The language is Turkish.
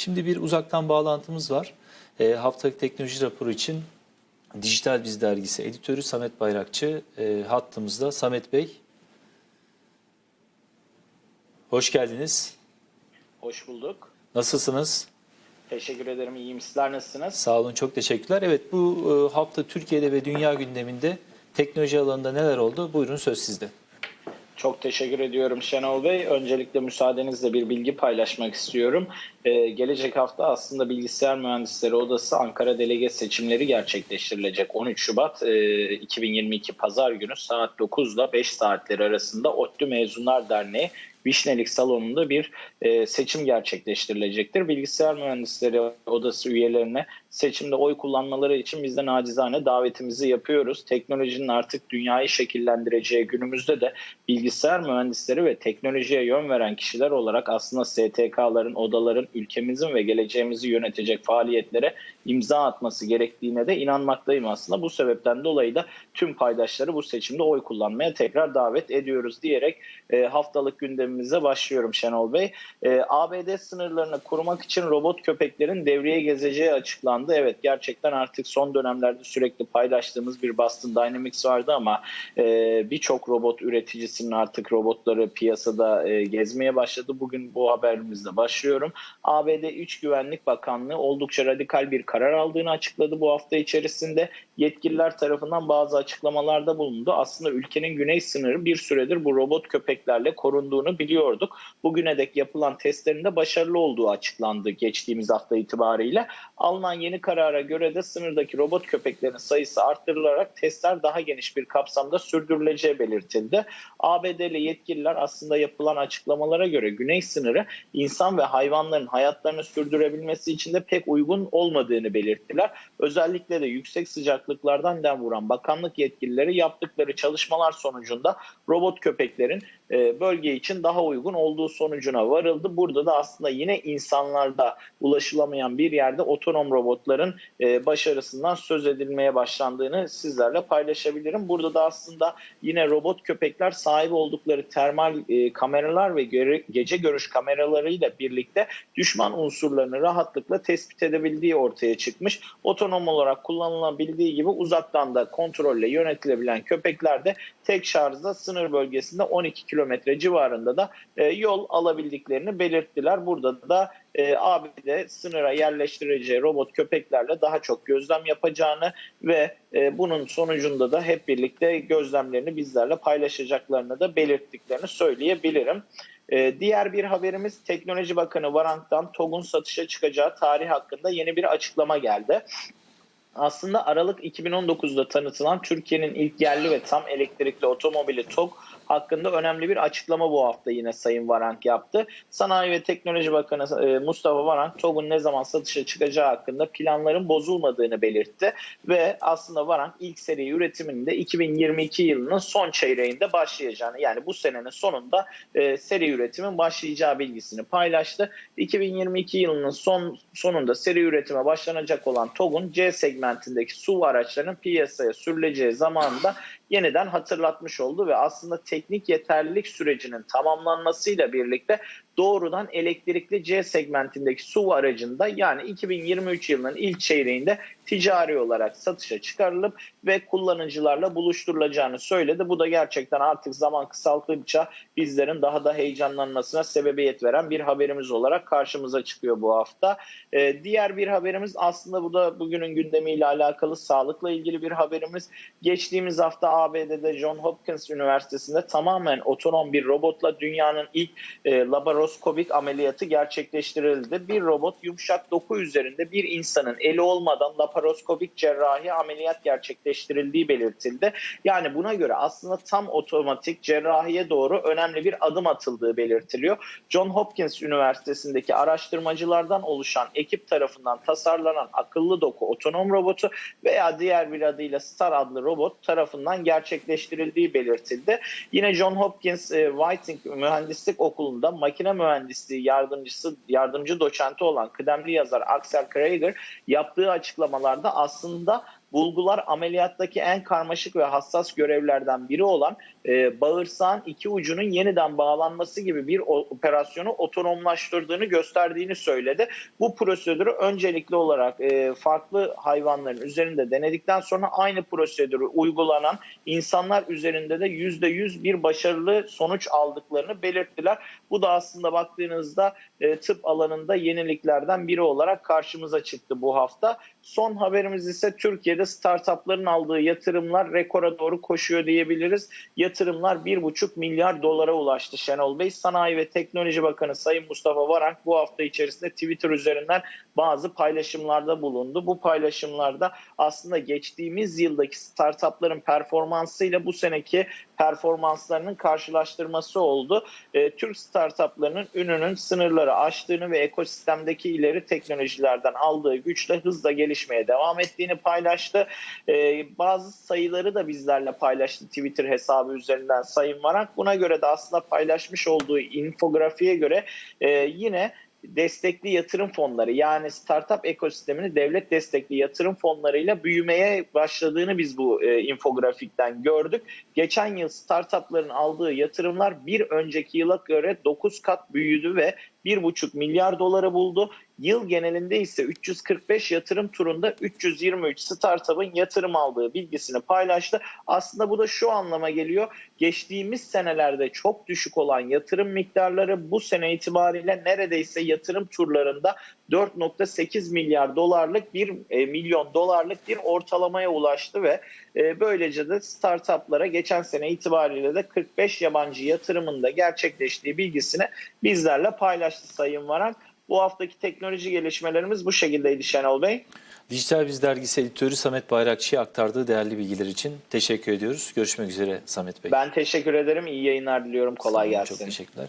Şimdi bir uzaktan bağlantımız var. E, haftalık teknoloji raporu için Dijital Biz Dergisi editörü Samet Bayrakçı e, hattımızda. Samet Bey, hoş geldiniz. Hoş bulduk. Nasılsınız? Teşekkür ederim. İyiyim. Sizler nasılsınız? Sağ olun, çok teşekkürler. Evet, bu e, hafta Türkiye'de ve dünya gündeminde teknoloji alanında neler oldu? Buyurun söz sizde. Çok teşekkür ediyorum Şenol Bey. Öncelikle müsaadenizle bir bilgi paylaşmak istiyorum. Ee, gelecek hafta aslında Bilgisayar Mühendisleri Odası Ankara Delege seçimleri gerçekleştirilecek. 13 Şubat e, 2022 Pazar günü saat 9 ile 5 saatleri arasında ODTÜ Mezunlar Derneği Vişnelik Salonu'nda bir e, seçim gerçekleştirilecektir. Bilgisayar Mühendisleri Odası üyelerine seçimde oy kullanmaları için biz de nacizane davetimizi yapıyoruz. Teknolojinin artık dünyayı şekillendireceği günümüzde de bilgisayar mühendisleri ve teknolojiye yön veren kişiler olarak aslında STK'ların, odaların ülkemizin ve geleceğimizi yönetecek faaliyetlere imza atması gerektiğine de inanmaktayım aslında. Bu sebepten dolayı da tüm paydaşları bu seçimde oy kullanmaya tekrar davet ediyoruz diyerek e, haftalık gündemimize başlıyorum Şenol Bey. E, ABD sınırlarını korumak için robot köpeklerin devreye gezeceği açıklandı. Evet gerçekten artık son dönemlerde sürekli paylaştığımız bir Boston Dynamics vardı ama e, birçok robot üreticisinin artık robotları piyasada e, gezmeye başladı. Bugün bu haberimizle başlıyorum. ABD İç Güvenlik Bakanlığı oldukça radikal bir karar aldığını açıkladı bu hafta içerisinde. Yetkililer tarafından bazı açıklamalarda bulundu. Aslında ülkenin güney sınırı bir süredir bu robot köpeklerle korunduğunu biliyorduk. Bugüne dek yapılan testlerinde başarılı olduğu açıklandı geçtiğimiz hafta itibariyle. Alınan yeni karara göre de sınırdaki robot köpeklerin sayısı arttırılarak testler daha geniş bir kapsamda sürdürüleceği belirtildi. ABD'li yetkililer aslında yapılan açıklamalara göre güney sınırı insan ve hayvanların hayatlarını sürdürebilmesi için de pek uygun olmadığını belirttiler. Özellikle de yüksek sıcaklıklardan dem vuran bakanlık yetkilileri yaptıkları çalışmalar sonucunda robot köpeklerin e, bölge için daha uygun olduğu sonucuna varıldı. Burada da aslında yine insanlarda ulaşılamayan bir yerde otonom robotların e, başarısından söz edilmeye başlandığını sizlerle paylaşabilirim. Burada da aslında yine robot köpekler sahip oldukları termal e, kameralar ve gece görüş kameralarıyla birlikte düşman unsurlarını rahatlıkla tespit edebildiği ortaya çıkmış. Otonom olarak kullanılabildiği gibi uzaktan da kontrolle yönetilebilen köpekler de tek şarjda sınır bölgesinde 12 kilometre civarında da e, yol alabildiklerini belirttiler. Burada da e, ABD sınıra yerleştireceği robot köpeklerle daha çok gözlem yapacağını ve e, bunun sonucunda da hep birlikte gözlemlerini bizlerle paylaşacaklarını da belirttiklerini söyleyebilirim. E, diğer bir haberimiz Teknoloji Bakanı Varank'tan TOG'un satışa çıkacağı tarih hakkında yeni bir açıklama geldi. Aslında Aralık 2019'da tanıtılan Türkiye'nin ilk yerli ve tam elektrikli otomobili TOG hakkında önemli bir açıklama bu hafta yine Sayın Varank yaptı. Sanayi ve Teknoloji Bakanı e, Mustafa Varank TOG'un ne zaman satışa çıkacağı hakkında planların bozulmadığını belirtti ve aslında Varank ilk seri üretiminin de 2022 yılının son çeyreğinde başlayacağını yani bu senenin sonunda e, seri üretimin başlayacağı bilgisini paylaştı. 2022 yılının son sonunda seri üretime başlanacak olan TOG'un C segmentindeki SUV araçlarının piyasaya sürüleceği zamanında yeniden hatırlatmış oldu ve aslında teknik yeterlilik sürecinin tamamlanmasıyla birlikte doğrudan elektrikli C segmentindeki SUV aracında yani 2023 yılının ilk çeyreğinde ticari olarak satışa çıkarılıp ve kullanıcılarla buluşturulacağını söyledi. Bu da gerçekten artık zaman kısalttıkça bizlerin daha da heyecanlanmasına sebebiyet veren bir haberimiz olarak karşımıza çıkıyor bu hafta. Ee, diğer bir haberimiz aslında bu da bugünün gündemiyle alakalı sağlıkla ilgili bir haberimiz. Geçtiğimiz hafta ABD'de John Hopkins Üniversitesi'nde tamamen otonom bir robotla dünyanın ilk e, laparoskopik ameliyatı gerçekleştirildi. Bir robot yumuşak doku üzerinde bir insanın eli olmadan laparoskopik cerrahi ameliyat gerçekleştirildiği belirtildi. Yani buna göre aslında tam otomatik cerrahiye doğru önemli bir adım atıldığı belirtiliyor. John Hopkins Üniversitesi'ndeki araştırmacılardan oluşan ekip tarafından tasarlanan akıllı doku otonom robotu veya diğer bir adıyla STAR adlı robot tarafından gerçekleştirildiği belirtildi. Yine John Hopkins e, Whiting Mühendislik Okulu'nda makine mühendisliği yardımcısı yardımcı doçenti olan kıdemli yazar Axel Krager yaptığı açıklamalarda aslında bulgular ameliyattaki en karmaşık ve hassas görevlerden biri olan e, bağırsağın iki ucunun yeniden bağlanması gibi bir operasyonu otonomlaştırdığını gösterdiğini söyledi. Bu prosedürü öncelikli olarak e, farklı hayvanların üzerinde denedikten sonra aynı prosedürü uygulanan insanlar üzerinde de %100 bir başarılı sonuç aldıklarını belirttiler. Bu da aslında baktığınızda e, tıp alanında yeniliklerden biri olarak karşımıza çıktı bu hafta. Son haberimiz ise Türkiye'de startupların aldığı yatırımlar rekora doğru koşuyor diyebiliriz. Yatırımlar 1,5 milyar dolara ulaştı Şenol Bey. Sanayi ve Teknoloji Bakanı Sayın Mustafa Varank bu hafta içerisinde Twitter üzerinden bazı paylaşımlarda bulundu. Bu paylaşımlarda aslında geçtiğimiz yıldaki startupların performansıyla bu seneki performanslarının karşılaştırması oldu. E, Türk startuplarının ününün sınırları aştığını ve ekosistemdeki ileri teknolojilerden aldığı güçle hızla gelişmeye devam ettiğini paylaştı. E, bazı sayıları da bizlerle paylaştı Twitter hesabı üzerinden Sayın Varank. Buna göre de aslında paylaşmış olduğu infografiye göre e, yine destekli yatırım fonları yani startup ekosistemini devlet destekli yatırım fonlarıyla büyümeye başladığını biz bu e, infografikten gördük. Geçen yıl startupların aldığı yatırımlar bir önceki yıla göre 9 kat büyüdü ve 1,5 milyar doları buldu. Yıl genelinde ise 345 yatırım turunda 323 startup'ın yatırım aldığı bilgisini paylaştı. Aslında bu da şu anlama geliyor. Geçtiğimiz senelerde çok düşük olan yatırım miktarları bu sene itibariyle neredeyse yatırım turlarında 4.8 milyar dolarlık bir e, milyon dolarlık bir ortalamaya ulaştı ve e, böylece de startuplara geçen sene itibariyle de 45 yabancı yatırımında gerçekleştiği bilgisini bizlerle paylaştı Sayın Varank. Bu haftaki teknoloji gelişmelerimiz bu şekildeydi Şenol Bey. Dijital Biz Dergisi editörü Samet Bayrakçı'ya aktardığı değerli bilgiler için teşekkür ediyoruz. Görüşmek üzere Samet Bey. Ben teşekkür ederim. İyi yayınlar diliyorum. Kolay olun, gelsin. Çok teşekkürler.